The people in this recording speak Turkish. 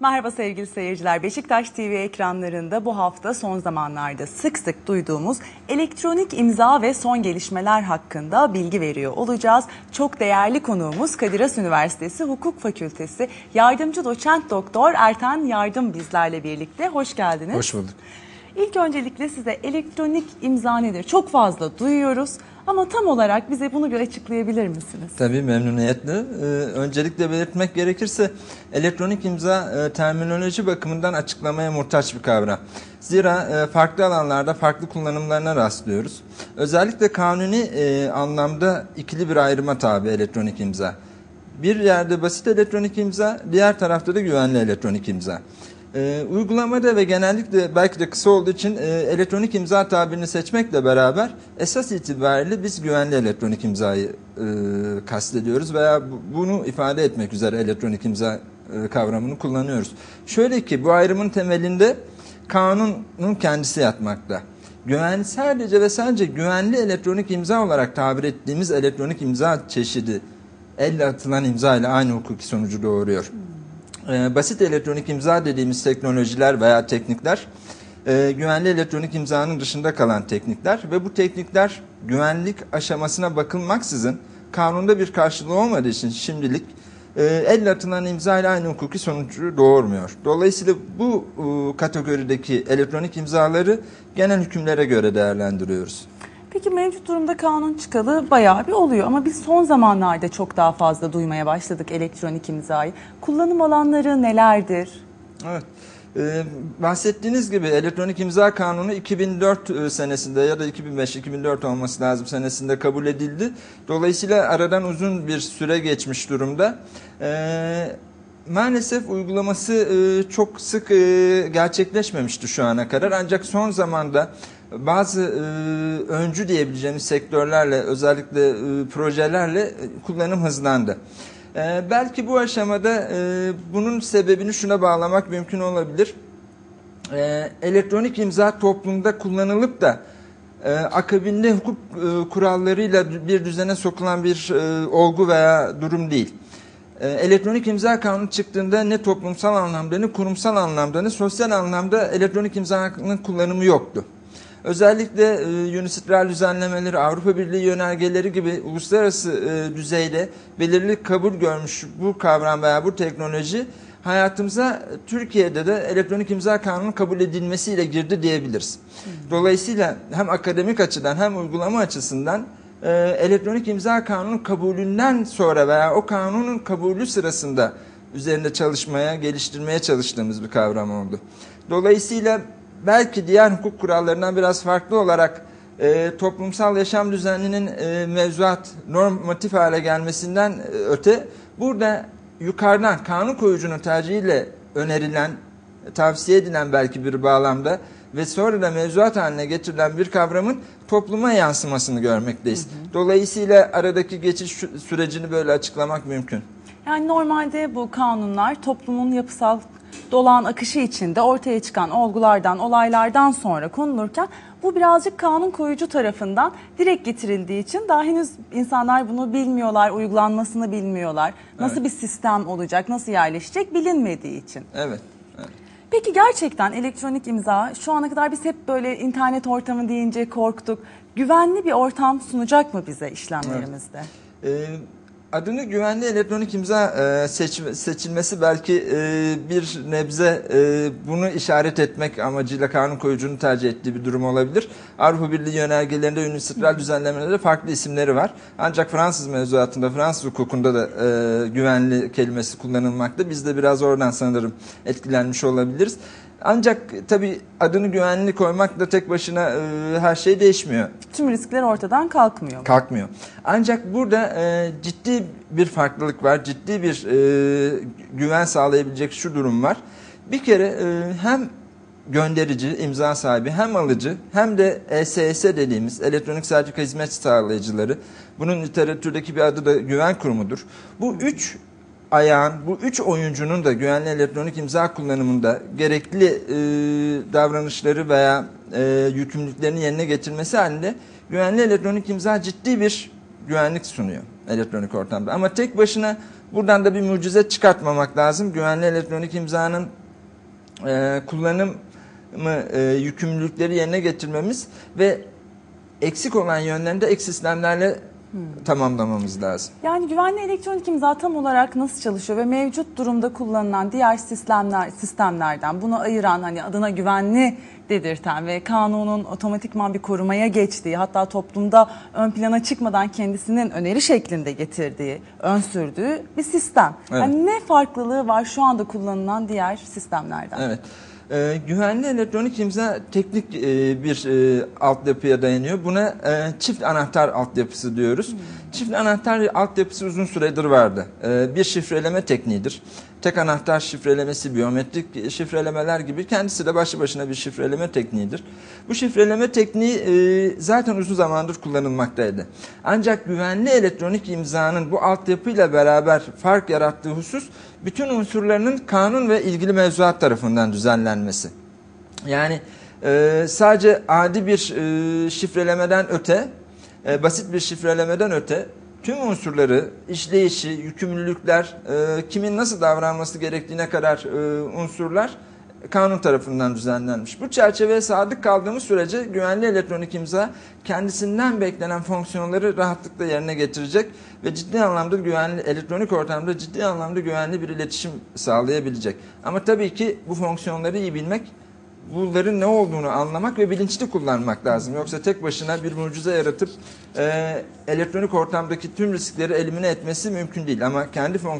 Merhaba sevgili seyirciler. Beşiktaş TV ekranlarında bu hafta son zamanlarda sık sık duyduğumuz elektronik imza ve son gelişmeler hakkında bilgi veriyor olacağız. Çok değerli konuğumuz Kadir Has Üniversitesi Hukuk Fakültesi Yardımcı Doçent Doktor Ertan Yardım bizlerle birlikte. Hoş geldiniz. Hoş bulduk. İlk öncelikle size elektronik imza nedir? Çok fazla duyuyoruz ama tam olarak bize bunu bir açıklayabilir misiniz? Tabii memnuniyetle. Ee, öncelikle belirtmek gerekirse elektronik imza e, terminoloji bakımından açıklamaya muhtaç bir kavram. Zira e, farklı alanlarda farklı kullanımlarına rastlıyoruz. Özellikle kanuni e, anlamda ikili bir ayrıma tabi elektronik imza. Bir yerde basit elektronik imza, diğer tarafta da güvenli elektronik imza. E, uygulamada ve genellikle belki de kısa olduğu için e, elektronik imza tabirini seçmekle beraber esas itibariyle biz güvenli elektronik imzayı e, kastediyoruz veya bu, bunu ifade etmek üzere elektronik imza e, kavramını kullanıyoruz. Şöyle ki bu ayrımın temelinde kanunun kendisi yatmakta. Güven sadece ve sadece güvenli elektronik imza olarak tabir ettiğimiz elektronik imza çeşidi elle atılan imza ile aynı hukuki sonucu doğuruyor. Ee, basit elektronik imza dediğimiz teknolojiler veya teknikler e, güvenli elektronik imzanın dışında kalan teknikler ve bu teknikler güvenlik aşamasına bakılmaksızın kanunda bir karşılığı olmadığı için şimdilik e, elle atılan imza ile aynı hukuki sonucu doğurmuyor. Dolayısıyla bu e, kategorideki elektronik imzaları genel hükümlere göre değerlendiriyoruz. Peki mevcut durumda kanun çıkalı bayağı bir oluyor ama biz son zamanlarda çok daha fazla duymaya başladık elektronik imzayı. Kullanım alanları nelerdir? Evet. Ee, bahsettiğiniz gibi elektronik imza kanunu 2004 e, senesinde ya da 2005-2004 olması lazım senesinde kabul edildi. Dolayısıyla aradan uzun bir süre geçmiş durumda. Ee, maalesef uygulaması e, çok sık e, gerçekleşmemişti şu ana kadar. Ancak son zamanda bazı e, öncü diyebileceğimiz sektörlerle özellikle e, projelerle e, kullanım hızlandı. Belki bu aşamada bunun sebebini şuna bağlamak mümkün olabilir. Elektronik imza toplumda kullanılıp da akabinde hukuk kurallarıyla bir düzene sokulan bir olgu veya durum değil. Elektronik imza kanunu çıktığında ne toplumsal anlamda ne kurumsal anlamda ne sosyal anlamda elektronik imzanın kullanımı yoktu. Özellikle e, düzenlemeleri, Avrupa Birliği yönergeleri gibi uluslararası e, düzeyde belirli kabul görmüş bu kavram veya bu teknoloji hayatımıza Türkiye'de de elektronik imza kanunu kabul edilmesiyle girdi diyebiliriz. Dolayısıyla hem akademik açıdan hem uygulama açısından e, elektronik imza kanunu kabulünden sonra veya o kanunun kabulü sırasında üzerinde çalışmaya, geliştirmeye çalıştığımız bir kavram oldu. Dolayısıyla belki diğer hukuk kurallarından biraz farklı olarak e, toplumsal yaşam düzeninin e, mevzuat, normatif hale gelmesinden e, öte burada yukarıdan kanun koyucunun tercihiyle önerilen, tavsiye edilen belki bir bağlamda ve sonra da mevzuat haline getirilen bir kavramın topluma yansımasını görmekteyiz. Hı hı. Dolayısıyla aradaki geçiş sürecini böyle açıklamak mümkün. Yani normalde bu kanunlar toplumun yapısal dolağın akışı içinde ortaya çıkan olgulardan, olaylardan sonra konulurken bu birazcık kanun koyucu tarafından direkt getirildiği için daha henüz insanlar bunu bilmiyorlar, uygulanmasını bilmiyorlar. Nasıl bir sistem olacak, nasıl yerleşecek bilinmediği için. Evet. Peki gerçekten elektronik imza şu ana kadar biz hep böyle internet ortamı deyince korktuk. Güvenli bir ortam sunacak mı bize işlemlerimizde? Ee, adını güvenli elektronik imza e, seç, seçilmesi belki e, bir nebze e, bunu işaret etmek amacıyla kanun koyucunun tercih ettiği bir durum olabilir. Avrupa Birliği yönergelerinde unisitral düzenlemelerde farklı isimleri var. Ancak Fransız mevzuatında, Fransız hukukunda da e, güvenli kelimesi kullanılmakta. Biz de biraz oradan sanırım etkilenmiş olabiliriz. Ancak tabii adını güvenli koymak da tek başına e, her şey değişmiyor. Tüm riskler ortadan kalkmıyor. Kalkmıyor. Ancak burada e, ciddi bir farklılık var. Ciddi bir e, güven sağlayabilecek şu durum var. Bir kere e, hem gönderici, imza sahibi hem alıcı hem de ESS dediğimiz elektronik sertifika hizmet sağlayıcıları. Bunun literatürdeki bir adı da güven kurumudur. Bu üç ayağın bu üç oyuncunun da güvenli elektronik imza kullanımında gerekli e, davranışları veya e, yükümlülüklerini yerine getirmesi halinde güvenli elektronik imza ciddi bir güvenlik sunuyor elektronik ortamda. Ama tek başına Buradan da bir mucize çıkartmamak lazım. Güvenli elektronik imzanın e, kullanımı e, yükümlülükleri yerine getirmemiz ve eksik olan yönlerini de ek sistemlerle tamamlamamız lazım. Yani güvenli elektronik imza tam olarak nasıl çalışıyor ve mevcut durumda kullanılan diğer sistemler sistemlerden bunu ayıran hani adına güvenli dedirten ve kanunun otomatikman bir korumaya geçtiği hatta toplumda ön plana çıkmadan kendisinin öneri şeklinde getirdiği, ön sürdüğü bir sistem. Evet. Yani ne farklılığı var şu anda kullanılan diğer sistemlerden? Evet. Ee, güvenli elektronik imza teknik e, bir e, altyapıya dayanıyor. Buna e, çift anahtar altyapısı diyoruz. Çift anahtar altyapısı uzun süredir vardı. E, bir şifreleme tekniğidir. Tek anahtar şifrelemesi, biyometrik şifrelemeler gibi kendisi de başlı başına bir şifreleme tekniğidir. Bu şifreleme tekniği e, zaten uzun zamandır kullanılmaktaydı. Ancak güvenli elektronik imzanın bu altyapıyla beraber fark yarattığı husus bütün unsurlarının kanun ve ilgili mevzuat tarafından düzenlenmesi. Yani e, sadece adi bir e, şifrelemeden öte, basit bir şifrelemeden öte tüm unsurları, işleyişi, yükümlülükler, e, kimin nasıl davranması gerektiğine kadar e, unsurlar kanun tarafından düzenlenmiş. Bu çerçeveye sadık kaldığımız sürece güvenli elektronik imza kendisinden beklenen fonksiyonları rahatlıkla yerine getirecek ve ciddi anlamda güvenli elektronik ortamda ciddi anlamda güvenli bir iletişim sağlayabilecek. Ama tabii ki bu fonksiyonları iyi bilmek bunların ne olduğunu anlamak ve bilinçli kullanmak lazım. Yoksa tek başına bir mucize yaratıp e, elektronik ortamdaki tüm riskleri elimine etmesi mümkün değil. Ama kendi fonksiyonları